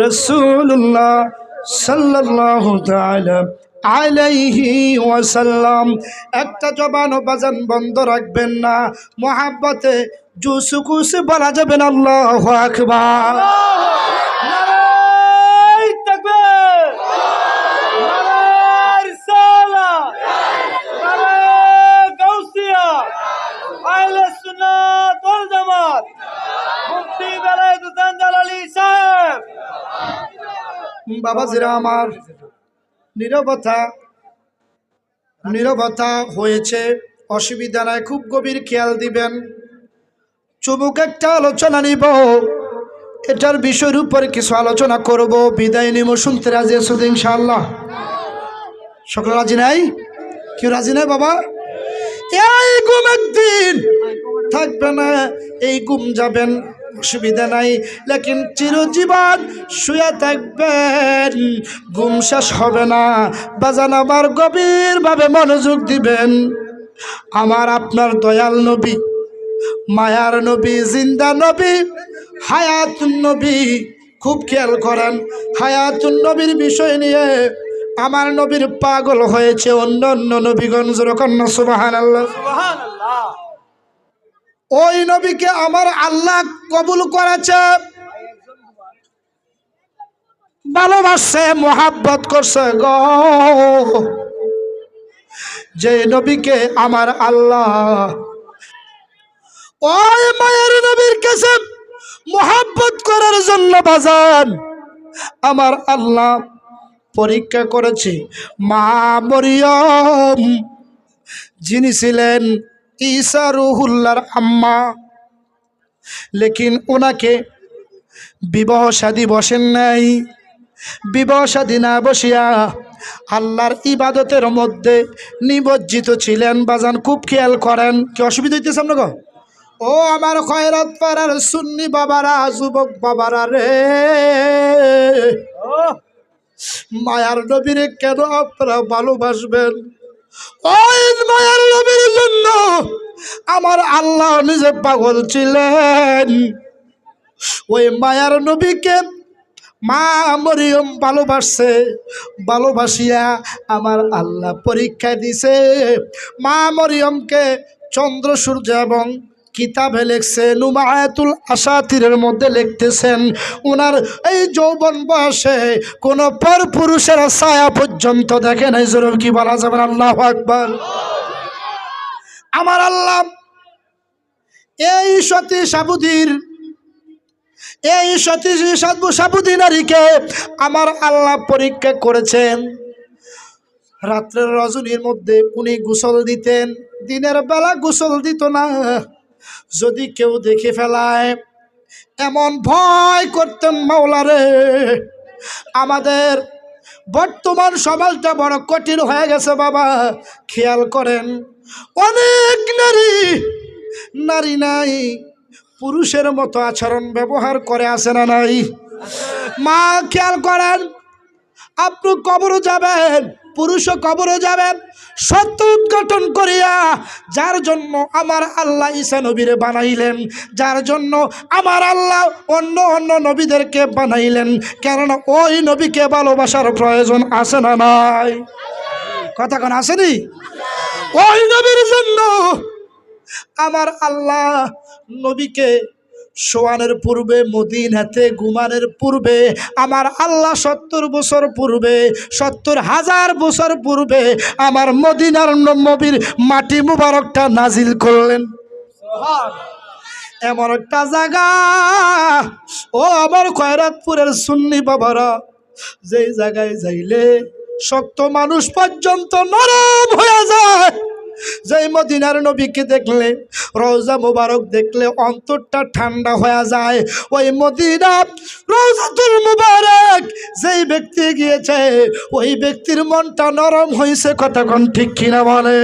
রসুল্লাহ তাআলা আলাইহি ওয়াসাল্লাম, একটা জবান বাজান বন্ধ রাখবেন না। মোহাব্বতে জুসুকুস বলা যাবেন আল্লাহ আকবার নারাই তাকবীর নারাই রিসালাত নারাই গাউসিয়া আহলে সুন্নাত ওয়াল জামাত মুফতি বেলায়েত হোসেন জালালি সাহেব বাবাজিরা আমার নীরবতা নীরবতা হয়েছে। অসুবিধা নাই, খুব গভীর খেয়াল দিবেন। চুমুক একটা আলোচনা নিব। এটার বিষয়ের উপরে কিছু আলোচনা করব। বিদায় নিব, শুনতে রাজি আছো তো ইনশাআল্লাহ? সকল রাজি নাই? কেউ রাজি নাই বাবা? এই গুম একদিন থাকবে না, এই গুম যাবেন। অসুবিধা নাই লেকিন চিরজীবন শুয়ে থাকবেন। গুম শেষ হবে না বাজান আমার গভীরভাবে মনোযোগ দিবেন। আমার আপনার দয়াল নবী মায়ার নবী জিন্দা নবী হায়াতুন নবী খুব খেয়াল করেন হায়াতুন নবীর বিষয় নিয়ে আমার নবীর পাগল হয়েছে অন্য অন্য নবীগঞ্জ কন্যা সুবাহান আল্লাহ ওই নবীকে আমার আল্লাহ কবুল করেছে। ভালোবাসছে মোহাব্বত করছে গ। যে নবীকে আমার আল্লাহ। ওই মায়ের নবীর কাছে মোহাব্বত করার জন্য বাজান আমার আল্লাহ পরীক্ষা করেছে। মা মরিয়ম, যিনি ছিলেন ঈসা রুহুল্লার আম্মা। লেকিন ওনাকে বিবাহ শাদী বসেন নাই। বিবাহ শাদী না বসিয়া আল্লাহর ইবাদতের মধ্যে নিবজ্জিত ছিলেন বাজান খুব খেয়াল করেন। কি অসুবিধা হইতেছে আপনাকে ও আমার খয়রাত পাড়ার সুন্নি বাবারা যুবক বাবারা রে। মায়ার নবীরে কেন আপনারা ভালোবাসবেন? আমার আল্লাহ নিজে পাগল ছিলেন। ওই মায়ার নবীকে মা মরিয়ম ভালোবাসছে ভালোবাসিয়া আমার আল্লাহ পরীক্ষা দিছে। মা মরিয়মকে চন্দ্র সূর্য এবং কিতাবে লিখছে নুমায়াতুল আসাতিরের মধ্যে লিখতেছেন ওনার এই যৌবন বয়সে কোনো পর পুরুষের ছায়া পর্যন্ত দেখে নাই জোর কি বলা যাবে? আল্লাহ আকবর। আমার আল্লাহ, এই সতী সাবুদির এই সতী সাবু, সাবুদি নারীকে আমার আল্লাহ পরীক্ষা করেছেন। রাত্রের রজনীর মধ্যে উনি গোসল দিতেন, দিনের বেলা গোসল দিত না। যদি কেউ দেখে ফেলায়, এমন ভয় করতেন মাওলারে। আমাদের বর্তমান সমাজটা বড় কঠিন হয়ে গেছে বাবা, খেয়াল করেন। অনেক নারী নারী নাই, পুরুষের মতো আচরণ ব্যবহার করে আসে না নাই। মা, খেয়াল করেন, আপনি কবরও যাবেন, পুরুষও কবরও যাবেন সত্য উদ্ঘাটন করিয়া, যার জন্য আমার আল্লাহ ঈসা নবীরে বানাইলেন, যার জন্য আমার আল্লাহ অন্য অন্য নবীদেরকে বানাইলেন। কেননা ওই নবীকে ভালোবাসার প্রয়োজন আছে না নাই? কথা কোন আসেনি ওই নবীর জন্য আমার আল্লাহ নবীকে সোয়ানের পূর্বে, মদিনাতে গুমানের পূর্বে, আমার আল্লাহ সত্তর বছর পূর্বে, সত্তর হাজার বছর পূর্বে আমার মদিনার নবীর মাটি মুবারকটা নাজিল করলেন। এমন একটা জায়গা, ও আমার খয়রাতপুরের সুন্নি বাবারা, যেই জায়গায় যাইলে শক্ত মানুষ পর্যন্ত নরম হয়ে যায়। যেই মদিনার নবীকে দেখলে রোজা মুবারক দেখলে অন্তরটা ঠান্ডা হয়ে যায়। ওই মদিনা রোজাতুল মুবারক যেই ব্যক্তি গিয়েছে, ওই ব্যক্তির মনটা নরম হয়েছে কতক্ষণ ঠিক কিনা বলে।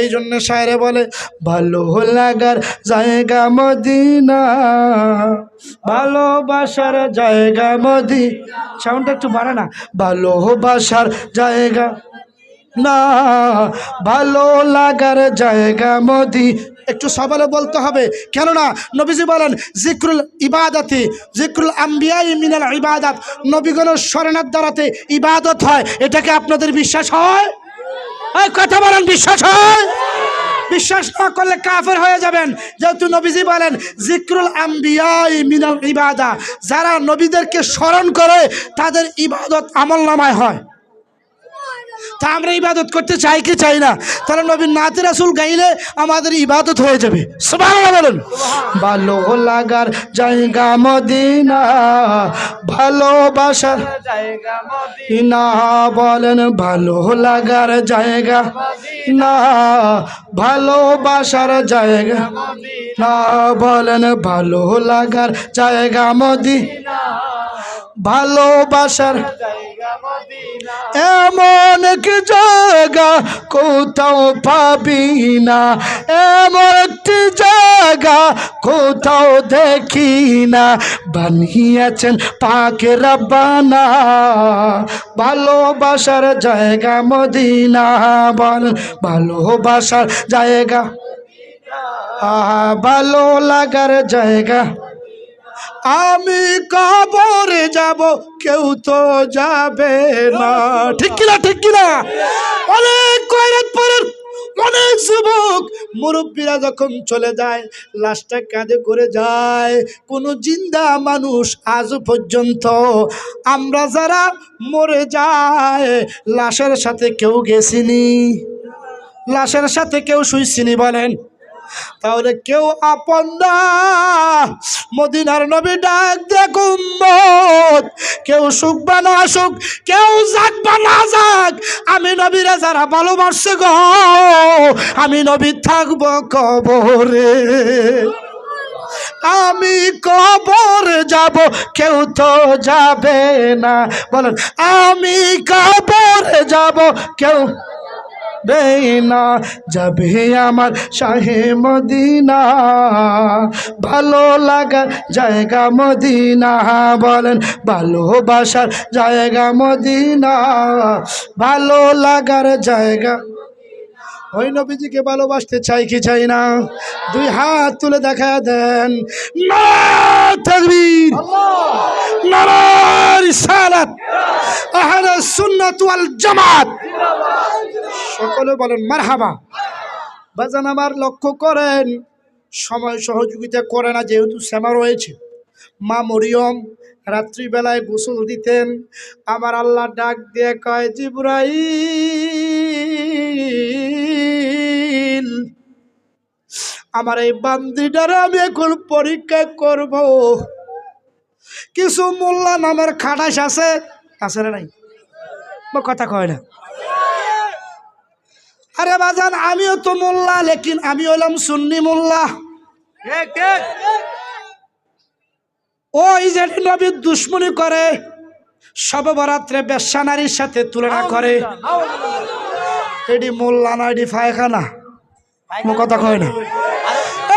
এই জন্য সায়রে বলে, ভালো লাগার জায়গা মদিনা, ভালোবাসার জায়গা মদি সাউন্ডটা একটু বাড়ে না ভালোবাসার জায়গা না, ভালো লাগার জায়গা মদি। একটু সবালে বলতে হবে, কেননা নবীজি বলেন, জিক্রুল ইবাদাতি, জিক্রুল আম্বিয়াই মিনাল ইবাদাত। নবীগণের স্মরণের দ্বারাতে ইবাদত হয় এটাকে আপনাদের বিশ্বাস হয়? কথা বলেন, বিশ্বাস হয়? বিশ্বাস না করলে কাফের হয়ে যাবেন। যেহেতু নবীজি বলেন, জিক্রুল আম্বিয়াই মিনাল ইবাদা। যারা নবীদেরকে স্মরণ করে, তাদের ইবাদত আমল নামায় হয়। তা আমরা ইবাদত করতে চাই কি চাই না? তাহলে নবীন নাতে রাসুল গাইলে আমাদের ইবাদত হয়ে যাবে। বলেন। ভালো লাগার জায়গা মদিনা ভালোবাসার জায়গা মদিনা। বলেন, ভালো লাগার জায়গা না ভালোবাসার জায়গা না বলেন, ভালো লাগার জায়গা মদি ভালোবাসার এমন কি জায়গা কোথাও পাবি না। এমন একটি জায়গা কোথাও দেখি না। বানিয়েছেন পাকে রব্বানা। ভালোবাসার জায়গা মদিনা বল, ভালোবাসার জায়গা। ভালো লাগার জায়গা। আমি কবরে যাব, কেউ তো যাবে না। ঠিক কিনা ঠিক কিনা? অনেক কয়রাত পরের, অনেক যুবক মুরব্বীরা যখন চলে যায়, লাশটা কাঁধে করে যায়, কোনো জিন্দা মানুষ আজ পর্যন্ত, আমরা যারা মরে যায়, লাশের সাথে কেউ গেছিনি লাশের সাথে কেউ শুইছিনি বলেন। তাহলে কেউ আপন মদিনার নবী ডাক দেখুন কেউ সুখ বা না সুখ, কেউ যাক বা না যাক আমি নবীরা যারা ভালোবাসছে গো। আমি নবী থাকব কবরে। আমি কবর যাব, কেউ তো যাবে না। বলেন, আমি কবর যাব, কেউ না যাবে আমার শাহে মদিনা। ভালো লাগার জায়গা মদিনা, বলেন ভালোবাসার জায়গা মদিনা। ভালো লাগার জায়গা ওই নবীজিকে ভালোবাসতে চাই কি চাই না? দুই হাত তুলে দেখা দেন। তাকবীর। সালাত জামাত। সকলে বলেন, মারহাবা। বাজান আমার লক্ষ্য করেন, সময় সহযোগিতা করে না, যেহেতু শ্যামা রয়েছে। মা মরিয়ম রাত্রিবেলায় গোসল দিতেন। আমার আল্লাহ ডাক দিয়ে কয়, জিব্রাইল, আমার এই বান্দিটারে আমি এখন পরীক্ষা করব। কিছু মোল্লা নামের খাটাস আছে আছে না নাই? বা কথা কয় না। আরে বাজান আমিও তো মোল্লা লেকিন আমি হলাম সুন্নি মোল্লা। ওই যে নবীর দুশ্মনী করে সববরাত্রে বেশ্যা নারীর সাথে তুলনা করে। এডি মোল্লা না এডি ফায়খানা মো কথা কয় না।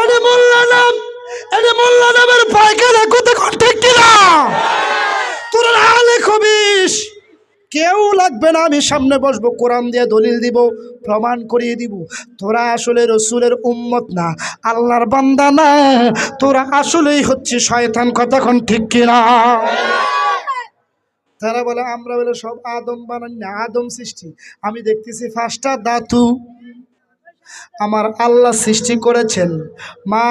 এডি মোল্লা নাম এডি মোল্লা নামের পায়খানা কথা ঠিক কিনা? তোরা আলে খবিস। কেউ লাগবে না, আমি সামনে বসবো, কোরআন দিয়ে দলিল দিব, প্রমাণ করিয়ে দিব। তোরা আসলে রসুলের উম্মত না, আল্লাহর বান্দা না, তোরা আসলেই হচ্ছে শয়তান কতক্ষণ ঠিক কিনা? তারা বলে, আমরা বলে সব আদম বানান না, আদম সৃষ্টি। আমি দেখতেছি ফার্স্টটা দাতু আমার আল্লাহ সৃষ্টি করেছেন। মা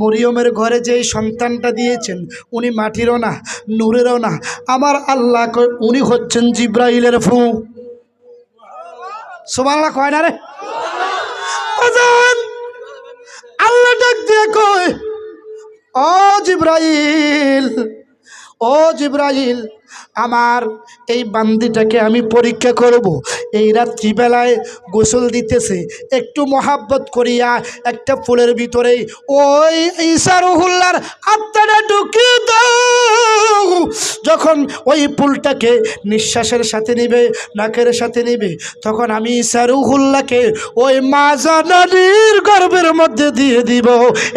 মরিয়মের ঘরে যেই সন্তানটা দিয়েছেন, উনি মাটিরও না, নূরেরও না। আমার আল্লাহ উনি হচ্ছেন জিব্রাহিলের ফু। সোমাল্লা কয় না রে? আল্লাহ ডাক দিয়ে কয়, ও জিব্রাইল ও জিব্রাইল আমার এই বান্দিটাকে আমি পরীক্ষা করব। এই রাত্রিবেলায় গোসল দিতেছে, একটু মহাব্বত করিয়া একটা ফুলের ভিতরে ওই ইসারুহুল্লার আত্মাটা ঢুকিয়ে দাও। যখন ওই ফুলটাকে নিঃশ্বাসের সাথে নিবে, নাকের সাথে নিবে, তখন আমি ইসারুহুল্লাকে ওই মা জননীর গর্ভের মধ্যে দিয়ে দিব।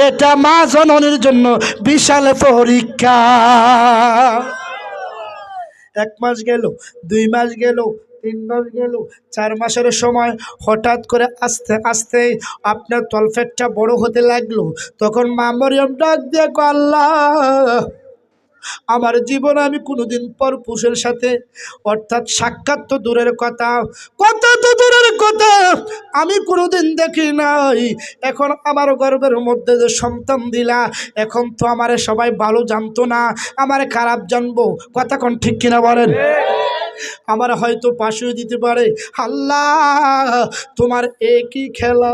এটা মা জননীর জন্য বিশাল পরীক্ষা। এক মাস গেল, দুই মাস গেল, তিন মাস গেল, চার মাসের সময় হঠাৎ করে আস্তে আস্তে আপনার তলফেটটা বড় হতে লাগল। তখন মা মরিয়ম ডাক দিয়ে আল্লাহ! আমার জীবনে আমি কোনোদিন পর পুরুষের সাথে, অর্থাৎ সাক্ষাৎ তো দূরের কথা, কত তো দূরের কথা আমি কোনোদিন দেখি নাই। এখন আমার গর্বের মধ্যে যে সন্তান দিলা, এখন তো আমারে সবাই ভালো জানতো না, আমারে খারাপ জানব, কথা কোন ঠিক কিনা বলেন? আমার হয়তো পাশেও দিতে পারে। আল্লাহ, তোমার একই খেলা।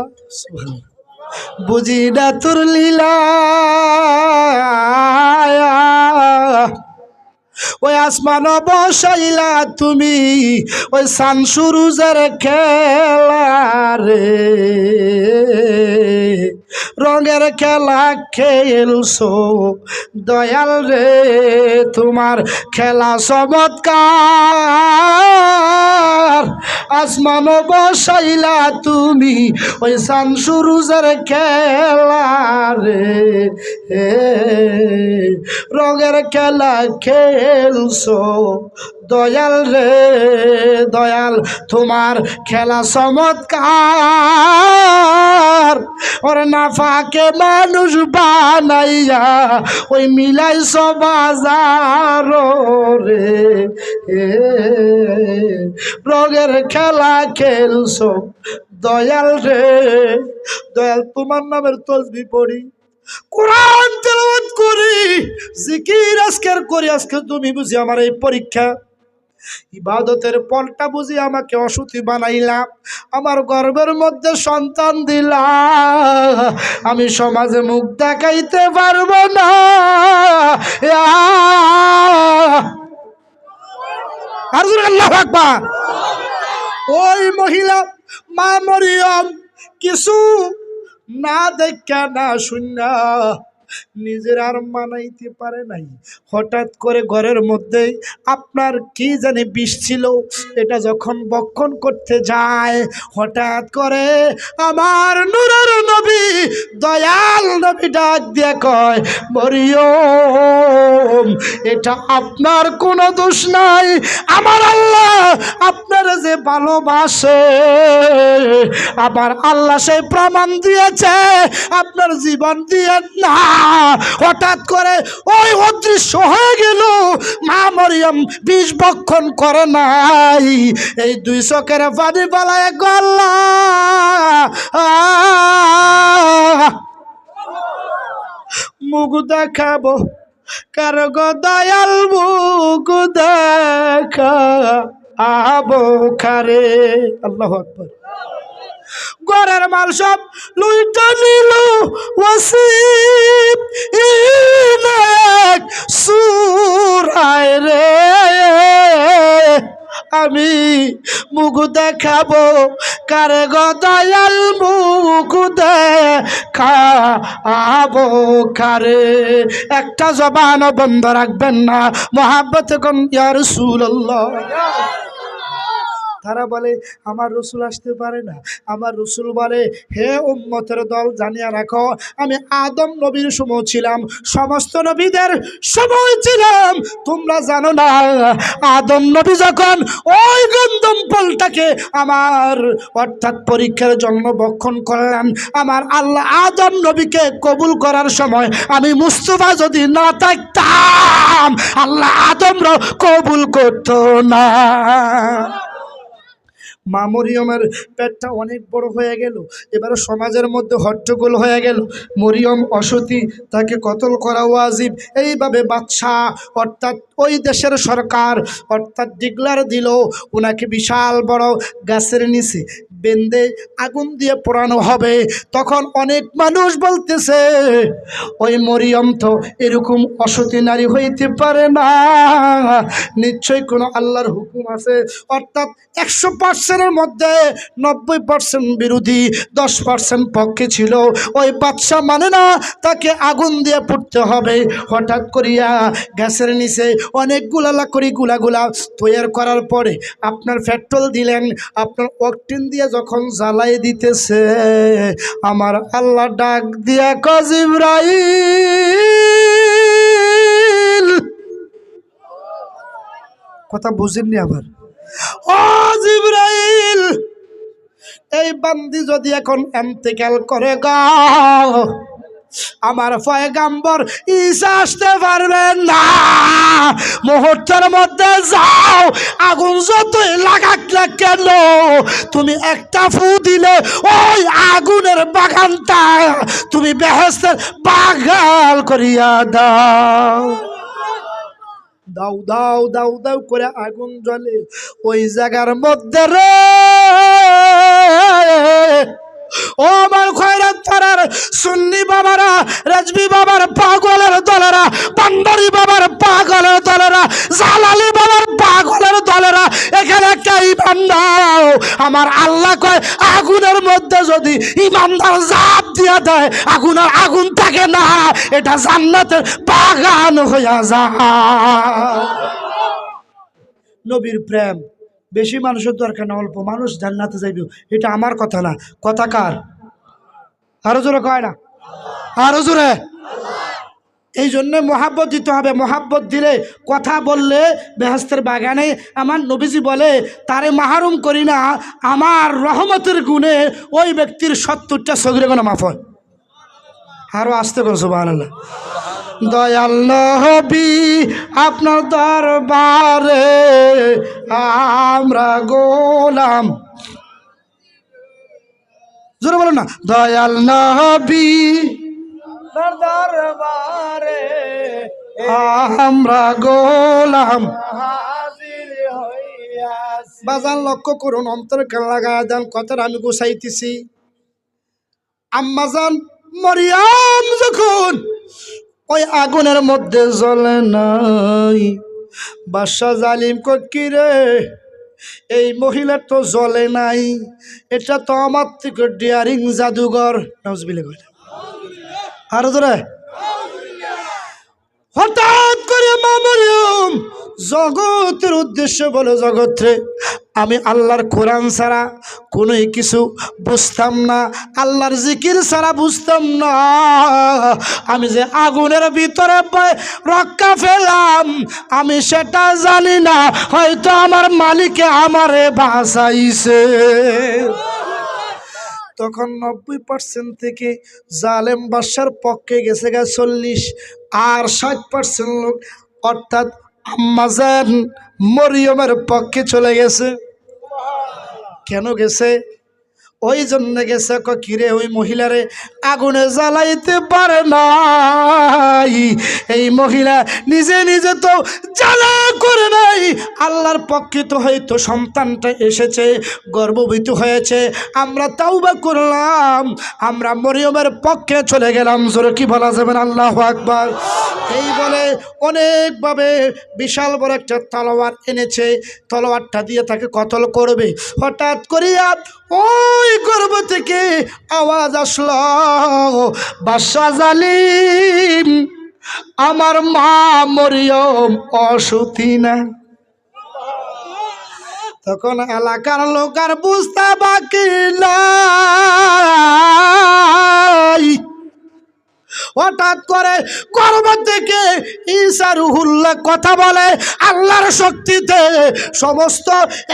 বুঝি না তোর লীলা। ওই আসমান বসাইলা তুমি ওই সানসুরুজের খেলা রে। রঙের খেলা খেলছো। দয়াল রে, তোমার খেলা চমৎকার। আসমান বসাইলা তুমি ওই সানসুরুজের খেলা রে। রঙের খেলা খেলছো। দয়াল রে, দয়াল, তোমার খেলা চমৎকার। ওর নাফাকে মানুষ বানাইয়া, ওই মিলাইছ বাজার রে। রঙের খেলা খেলছ, দয়াল রে। দয়াল, তোমার নামের তসবি পড়ি, কোরআন তেলাওয়াত করি, জিকির আজকের করি, আজকে তুমি বুঝি আমার এই পরীক্ষা। ইবাদতের পলটা বুঝি আমাকে অসুতি বানাইলাম। আমার গর্বের মধ্যে সন্তান দিলা আমি সমাজে মুখ দেখাইতে পারব না। ওই মহিলা মা মরিয়ম কিছু না দেখা না শুননা নিজের আর মানাইতে পারে নাই। হঠাৎ করে ঘরের মধ্যে আপনার কি জানি বিষ ছিল, এটা যখন বক্ষণ করতে যায়, হঠাৎ করে আমার নূরের নবী, দয়াল নবী ডাক দিয়ে কয়, মরিয়ম, এটা আপনার কোনো দোষ নাই। আমার আল্লাহ আপনার যে ভালোবাসে আবার আল্লাহ সেই প্রমাণ দিয়েছে, আপনার জীবন দিয়ে না হঠাৎ করে ওই অদৃশ্য হয়ে গেল। মা মরিয়ম বিষ বক্ষণ করে নাই। এই দুই চোখের পানি পালায় গল্লা মুখ দেখাবো, কার গো দয়াল মুখ দেখা আবো খারে। আল্লাহ আকবর। গরের মাল সব লুইটা নিল সুরায় রে, আমি মুখ দেখাবো, কারে গদয়াল মুখ দেখাবো, কারে? একটা জবান বন্ধ রাখবেন না, মহাব্বত কন ইয়া রাসূলুল্লাহ। তারা বলে, আমার রসুল আসতে পারে না। আমার রসুল বলে, হে উম্মতের দল, জানিয়া রাখো, আমি আদম নবীর সময় ছিলাম, সমস্ত নবীদের সময় ছিলাম। তোমরা জানো না, আদম নবী যখন ওই গন্ধম ফলটাকে আমার অর্থাৎ পরীক্ষার জন্য বক্ষণ করলেন, আমার আল্লাহ আদম নবীকে কবুল করার সময় আমি মুস্তফা যদি না থাকতাম, আল্লাহ আদমরা কবুল করতো না। মা মরিয়মের পেটটা অনেক বড় হয়ে গেল। এবার সমাজের মধ্যে হট্টগোল হয়ে গেল। মরিয়ম অসতী তাকে কতল করা ওয়াজিব। এইভাবে বাদশাহ অর্থাৎ ওই দেশের সরকার অর্থাৎ ডিগলার দিল। ওনাকে বিশাল বড় গাছের নিচে বেন্দে আগুন দিয়ে পোড়ানো হবে। তখন অনেক মানুষ বলতেছে, ওই মরিয়ম তো এরকম অসতী নারী হইতে পারে না। নিশ্চয়ই কোনো আল্লাহর হুকুম আছে। অর্থাৎ একশো পার্সেন্টের মধ্যে নব্বই পার্সেন্ট বিরোধী, দশ পার্সেন্ট পক্ষে ছিল। ওই বাদশা মানে না, তাকে আগুন দিয়ে পুড়তে হবে। হঠাৎ করিয়া গ্যাসের নিচে অনেকগুলা লাকড়ি গুলাগুলা তৈরি করার পরে আপনার পেট্রোল দিলেন, আপনার অকটিন দিয়ে যখন জ্বালাই দিতেছে, আমার আল্লাহ ডাক দিয়া কজিব্রাইল কথা বুঝেননি আবার। ও জিব্রাইল, এই বান্দি যদি এখন এন্তেকাল করে গা আমার পয়গাম্বর ঈসা আসতে পারবেন না। মুহূর্তের মধ্যে যাও। আগুন যতই লাগাক না কেন, তুমি একটা ফু দিলে ওই আগুনের বাগানটা তুমি বেহেস্তের বাগাল করিয়া দাও। দাও দাও দাও দাও করে আগুন জ্বলে ওই জায়গার মধ্যে রে। ও আমার খয়রাত পাড়ার সুন্নি বাবারা, রাজবি বাবার পাগলের দলেরা পান্ডারি বাবার পাগলের দলেরা, জালালি বাবার পাগলের দলেরা, এখানে একটা ইমান দাও। আমার আল্লাহ কয়, আগুনের মধ্যে যদি ইমানদার জাপ দিয়া দেয় আগুনের আগুন থাকে না, এটা জান্নাতের বাগান হইয়া যায়। নবীর প্রেম। বেশি মানুষের দরকার না, অল্প মানুষ জান্নাতে যাইবে। এটা আমার কথা না। কথা কার? আরও জোরে কয় না? আরও জোরে। এই জন্য মহাব্বত দিতে হবে। মহাব্বত দিলে কথা বললে বেহস্তের বাগানে আমার নবীজি বলে, তারে মাহারুম করি না। আমার রহমতের গুণে ওই ব্যক্তির সত্তরটা সগিরে কোনো মাফ হয়। আরও আসতে করো সুবাহ দয়াল নবী আপনার দরবারে আমরা গোলাম। জোরে বলো না দয়াল নবী দরবারে আমরা গোলাম। বাজান লক্ষ্য করুন অন্তর কেন লাগায় দেন কথাটা আমি গুছাইতেছি। আম্মাজান মরিয়াম যখন ওই আগুনের মধ্যে জ্বলে নাই বাদশা জালিম কি রে? এই মহিলা তো জ্বলে নাই, এটা তো আমার থেকে ডিয়ারিং জাদুঘর। নজবিলে কইলে আরও ধরে, হঠাৎ করে মা মরিয়ম জগতের উদ্দেশ্য বলে জগৎরে আমি আল্লাহর কোরআন ছাড়া কোনো কিছু বুঝতাম না, আল্লাহর জিকির ছাড়া বুঝতাম না। আমি যে আগুনের ভিতরে রক্ষা পেলাম, আমি সেটা জানি না, হয়তো আমার মালিকে আমারে বাঁচাইছে। তখন নব্বই পার্সেন্ট থেকে জালেম বাদশার পক্ষে গেছে গা চল্লিশ, আর ষাট পার্সেন্ট লোক অর্থাৎ আম্মাজান মরিয়মের পক্ষে চলে গেছে। কেন গেছে? ওই জন্য গেছে কিরে ওই মহিলারে আগুনে জ্বালাইতে পারে নাই। এই মহিলা নিজে নিজে তো জ্বালা করে নাই। আল্লাহর পক্ষে তো হয়তো সন্তানটা এসেছে, গর্ভবতী হয়েছে। আমরা তাওবা করলাম, আমরা মরিয়মের পক্ষে চলে গেলাম। জোরে কি বলা যাবে না? আল্লাহ আকবার। এই বলে অনেকভাবে বিশাল বড় একটা তলোয়ার এনেছে। তলোয়ারটা দিয়ে তাকে কতল করবে। হঠাৎ করিয়া ওই গর্ব থেকে আওয়াজ আসল বাসা জালিম, আমার মা মরিয়ম অসুতি না। তখন এলাকার লোকার বুঝতে বাকি নাই। হঠাৎ করে গর্ব থেকে ঈসা রুহুল্লাহ কথা বলে, আল্লাহর শক্তিতে সমস্ত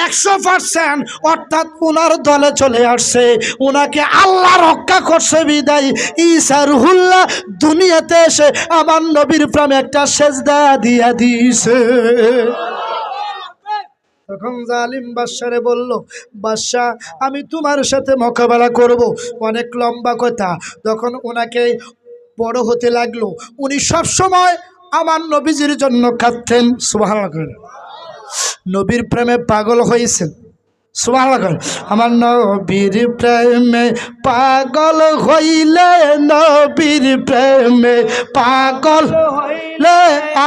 একশো পার্সেন্ট অর্থাৎ উনার দলে চলে আসছে। উনাকে আল্লাহ রক্ষা করছে বিদায়। ঈসা রুহুল্লাহ দুনিয়াতে এসে আমার নবীর প্রেমে একটা সেজদা দিয়া দিয়েছে। তখন জালিম বাদশারে বলল বাদশাহ আমি তোমার সাথে মোকাবেলা করব। অনেক লম্বা কথা। তখন ওনাকে বড় হতে লাগল। উনি সব সময় আমার নবীজির জন্য কাঁদতেন। সুবাহ নবীর প্রেমে পাগল হয়েছেন। সুবাহ আমার নবীর প্রেমে পাগল হইলে, নবীর প্রেমে পাগল হইলে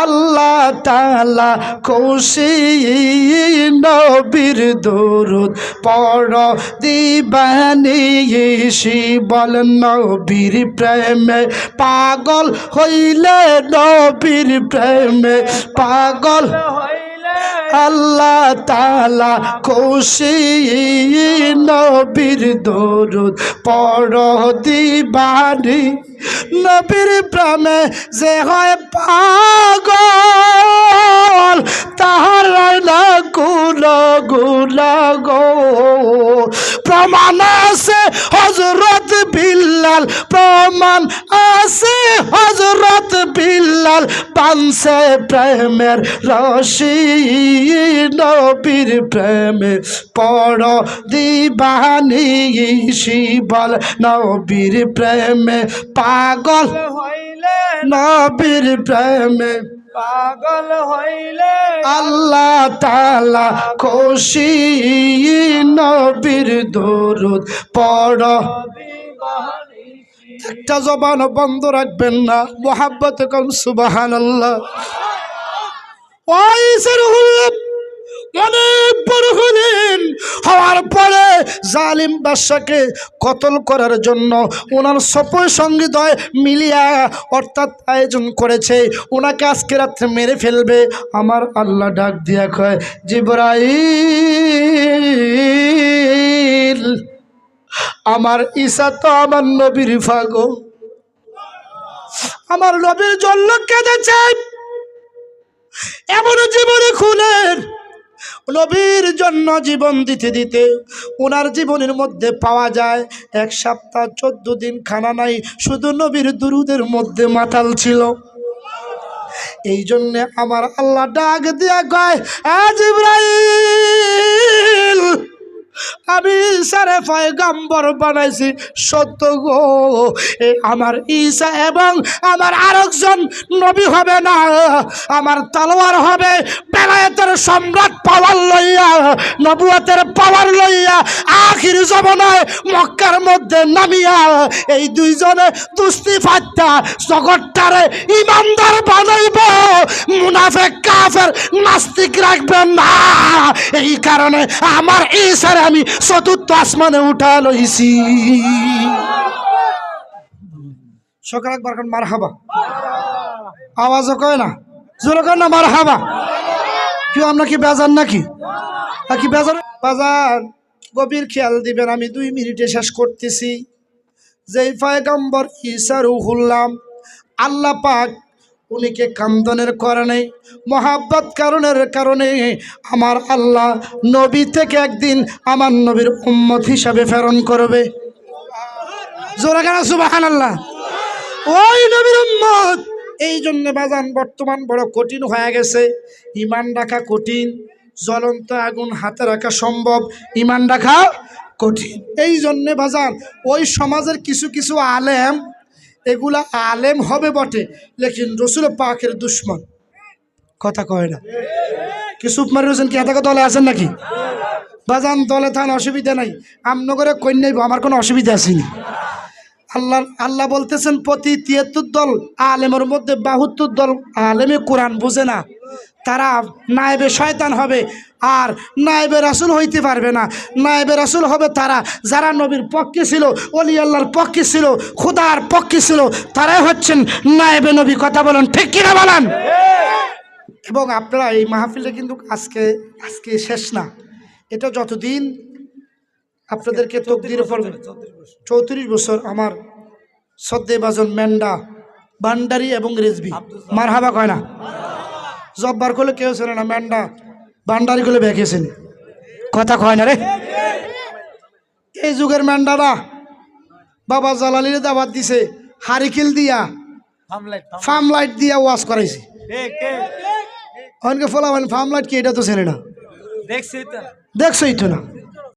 আল্লাহ তালা খুশি। নবীর দরুদ পড় দিবানি বল নবীর প্রেমে পাগল হইলে নবীর প্রেমে পাগল আল্লাহ তালা খুশি। নবীর দরুদ পর দিবানি নবীর প্রেমে যে হয় পাগল, তাহার গুল গুল প্রমাণ আছে হজরত বিল্লাল, প্রমাণ আছে হজরত বিল্লাল পানসে প্রেমের রশি, নবীর প্রেমে পড় দিবানি শিবল, নবীর প্রেমে পাগল হইলে নবীর প্রেমে। পাগল হইলে আল্লাহ তালা খুশি নবীর দরুদ পড়। একটা জবান বন্ধ রাখবেন না। মোহাব্বত কম সুবাহান আল্লাহ অনেক বড় হলেন। হওয়ার পরে জালিম বাদশাকে কতল করার জন্য ওনার সপর সঙ্গীতয় মিলিয়া অর্থাৎ আয়োজন করেছে। ওনাকে আজকে রাত্রে মেরে ফেলবে। আমার আল্লাহ ডাক দিয়া কয়, জিবরাইল, আমার ঈশা তো আমার নবীর ফাগো। আমার নবীর জন্য কেঁদেছে। এমন জীবনে খুলের নবীর জন্য জীবন দিতে দিতে ওনার জীবনের মধ্যে পাওয়া যায় এক সপ্তাহ, চোদ্দ দিন খানা নাই, শুধু নবীর দুরুদের মধ্যে মাতাল ছিল। এই জন্যে আমার আল্লাহ ডাক দিয়া কয় আজ ইব্রাহিম আমি সারে পয়গম্বর বানাইছি, সত্য গো। এ আমার ঈসা এবং আমার আরেকজন নবী হবে না, আমার তলোয়ার হবে বেলায়েতের সম্রাট পাওয়ার লইয়া, নবুয়তের পাওয়ার লইয়া, আখির জমানায় মক্কার মধ্যে নামিয়া, এই দুইজনে দুস্তি ফাত্তা জগৎটারে ইমানদার বানাইব। মুনাফেক, কাফের নাস্তিক রাখবেন না। এই কারণে আমার ঈশারে আমি চতুর্থ আসমানে উঠা লইছি। সকাল একবার মার হাবা আওয়াজও কয় না? জোরে কয় না মার হাবা কেউ আমরা কি বেজান নাকি? কি বেজার বাজার গভীর খেয়াল দিবেন, আমি দুই মিনিটে শেষ করতেছি। যেই পয়গম্বর ঈসা রুহুল্লাম আল্লাহ পাক উনিকে কান্দনের কারণে, মহাব্বত কারণের কারণে আমার আল্লাহ নবী থেকে একদিন আমার নবীর উম্মত হিসাবে প্রেরণ করবে? আল্লাহ ওই নবীর উম্মত! এই জন্য বাজান বর্তমান বড় কঠিন হয়ে গেছে। ইমান রাখা কঠিন, জ্বলন্ত আগুন হাতে রাখা সম্ভব, ইমান রাখা কঠিন। এই জন্যে বাজান, ওই সমাজের কিছু কিছু আলেম এগুলা আলেম হবে বটে, লেকিন রসুল পাকের দুশ্মন। কথা কয় না। কি সুপ মারি রয়েছেন কি? এত দলে আছেন নাকি? বাজান, দলে থান, অসুবিধা নাই। আমনগরে কন্যাই আমার কোনো অসুবিধা আসেনি আল্লাহ আল্লাহ বলতেছেন, প্রতি তিয়াত্তর দল আলেমের মধ্যে বাহাত্তর দল আলেমে কোরআন বোঝে না। তারা নায়েবে শয়তান হবে আর নায়েবে রাসুল হইতে পারবে না। নায়েবে রাসুল হবে তারা, যারা নবীর পক্ষে ছিল অলি আল্লাহর পক্ষে ছিল, খুদার পক্ষে ছিল, তারাই হচ্ছেন নায়েবে নবী। কথা বলেন, ঠিক কিনা বলেন? এবং আপনারা এই মাহফিলে কিন্তু আজকে আজকে শেষ না। এটা যতদিন আপনাদেরকে তকদির উপর চৌত্রিশ বছর আমার সদ্দে বাজন মেন্ডা, বান্ডারি এবং রেজবি। মার হাবা কয় না? জব্বার করলে কেউ ছিল না ম্যান্ডা বান্ডারি করলে বেঁকেছেন কথা কয় না রে। এই যুগের ম্যান্ডারা বাবা জালালির দাবাত দিছে হারিকেল দিয়া ফার্ম লাইট দিয়া ওয়াশ করাইছে। অনেকে ফলাবেন ফার্ম লাইট কি এটা তো ছেলে না। দেখছি তো না।